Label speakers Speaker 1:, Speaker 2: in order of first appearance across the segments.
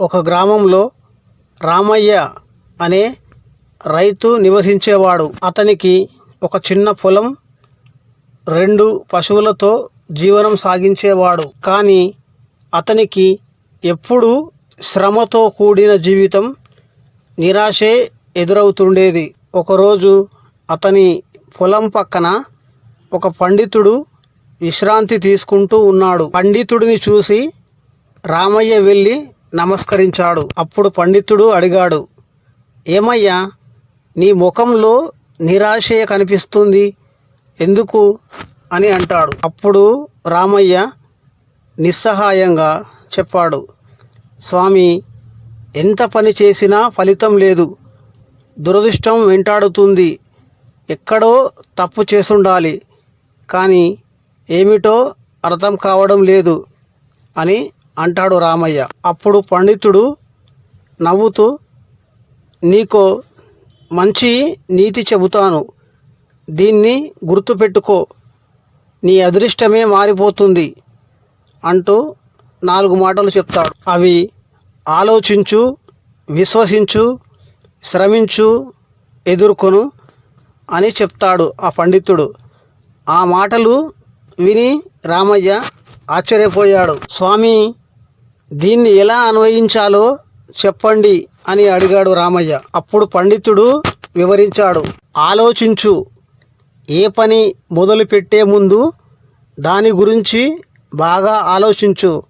Speaker 1: ఒక గ్రామంలో రామయ్య అనే రైతు నివసించేవాడు. అతనికి ఒక చిన్న పొలం రెండు పశువులతో జీవనం సాగించేవాడు. కానీ అతనికి ఎప్పుడూ శ్రమతో కూడిన జీవితం నిరాశే ఎదురవుతుండేది. ఒకరోజు అతని పొలం పక్కన ఒక పండితుడు విశ్రాంతి తీసుకుంటూ ఉన్నాడు. పండితుడిని చూసి రామయ్య వెళ్ళి నమస్కరించాడు. అప్పుడు పండితుడు అడిగాడు ఏమయ్యా నీ ముఖంలో నిరాశయ కనిపిస్తుంది? ఎందుకు? అని అంటాడు. అప్పుడు రామయ్య నిస్సహాయంగా చెప్పాడు స్వామి ఎంత పని చేసినా ఫలితం లేదు. దురదృష్టం వెంటాడుతుంది. ఎక్కడో తప్పు చేసుండాలి. కానీ ఏమిటో అర్థం కావడం లేదు అని అంటాడు రామయ్య. అప్పుడు పండితుడు నవ్వుతూ నీకో మంచి నీతి చెబుతాను. దీన్ని గుర్తుపెట్టుకో. నీ అదృష్టమే మారిపోతుంది అంటూ నాలుగు మాటలు చెప్తాడు. అవి ఆలోచించు విశ్వసించు శ్రమించు ఎదుర్కొను అని చెప్తాడు ఆ పండితుడు. ఆ మాటలు విని రామయ్య ఆశ్చర్యపోయాడు. స్వామి దీన్ని ఎలా అన్వయించాలో చెప్పండి అని అడిగాడు రామయ్య. అప్పుడు పండితుడు వివరించాడు. ఆలోచించు. ఏ పని మొదలు పెట్టే ముందు దాని గురించి బాగా ఆలోచించు.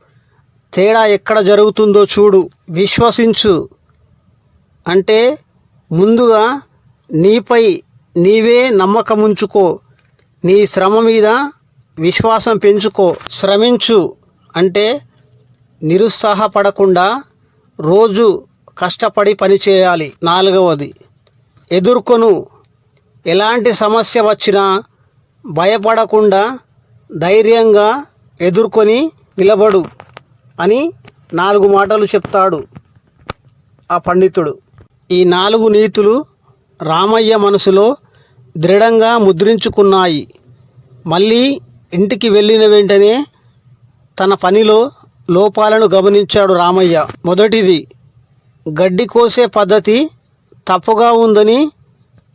Speaker 1: తేడా ఎక్కడ జరుగుతుందో చూడు. విశ్వసించు. అంటే ముందుగా నీపై నీవే నమ్మకం ఉంచుకో నీ శ్రమ మీద విశ్వాసం పెంచుకో. శ్రమించు. అంటే నిరుత్సాహపడకుండా రోజు కష్టపడి పని చేయాలి. నాలుగవది ఎదుర్కొను. ఎలాంటి సమస్య వచ్చినా భయపడకుండా ధైర్యంగా ఎదుర్కొని నిలబడు అని నాలుగు మాటలు చెప్తాడు ఆ పండితుడు. ఈ నాలుగు నీతులు రామయ్య మనసులో దృఢంగా ముద్రించుకున్నాయి. మళ్ళీ ఇంటికి వెళ్ళిన వెంటనే తన పనిలో లోపాలను గమనించాడు రామయ్య. మొదటిది గడ్డి కోసే పద్ధతి తప్పుగా ఉందని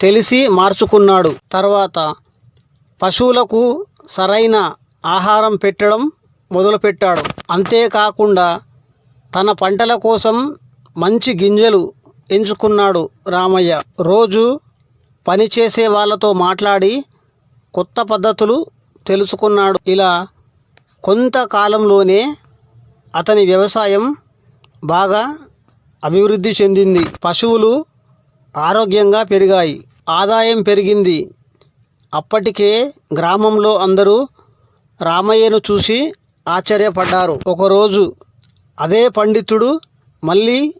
Speaker 1: తెలిసి మార్చుకున్నాడు. తర్వాత పశువులకు సరైన ఆహారం పెట్టడం మొదలుపెట్టాడు. అంతేకాకుండా తన పంటల కోసం మంచి గింజలు ఎంచుకున్నాడు రామయ్య. రోజు పనిచేసే వాళ్ళతో మాట్లాడి కొత్త పద్ధతులు తెలుసుకున్నాడు. ఇలా కొంతకాలంలోనే అతని వ్యవసాయం బాగా అభివృద్ధి చెందింది. పశువులు ఆరోగ్యంగా పెరిగాయి. ఆదాయం పెరిగింది. అప్పటికే గ్రామంలో అందరూ రామయ్యను చూసి ఆశ్చర్యపడ్డారు. ఒకరోజు అదే పండితుడు మళ్ళీ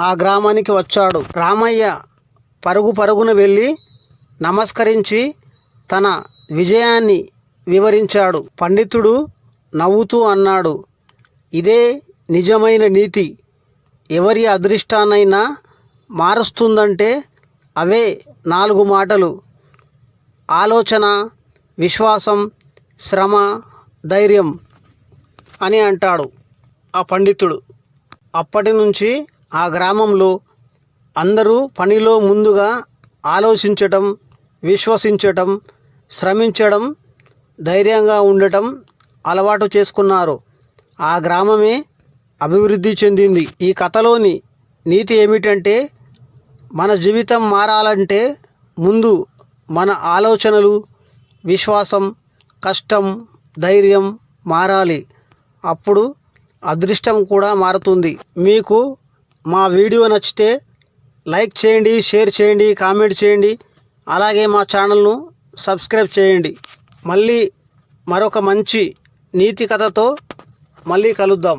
Speaker 1: ఆ గ్రామానికి వచ్చాడు. రామయ్య పరుగు పరుగున వెళ్ళి నమస్కరించి తన విజయాన్ని వివరించాడు. పండితుడు నవ్వుతూ అన్నాడు ఇదే నిజమైన నీతి. ఎవరి అదృష్టానైనా మారుస్తుందంటే అవే నాలుగు మాటలు. ఆలోచన విశ్వాసం శ్రమ ధైర్యం అని అంటాడు ఆ పండితుడు. అప్పటి నుంచి ఆ గ్రామంలో అందరూ పనిలో ముందుగా ఆలోచించటం విశ్వసించటం శ్రమించడం ధైర్యంగా ఉండటం అలవాటు చేసుకున్నారు. ఆ గ్రామమే అభివృద్ధి చెందింది. ఈ కథలోని నీతి ఏమిటంటే మన జీవితం మారాలంటే ముందు మన ఆలోచనలు విశ్వాసం కష్టం ధైర్యం మారాలి. అప్పుడు అదృష్టం కూడా మారుతుంది. మీకు మా వీడియో నచ్చితే లైక్ చేయండి షేర్ చేయండి కామెంట్ చేయండి. అలాగే మా ఛానల్ను సబ్స్క్రైబ్ చేయండి. మళ్ళీ మరొక మంచి నీతి కథతో మళ్ళీ కలుద్దాం.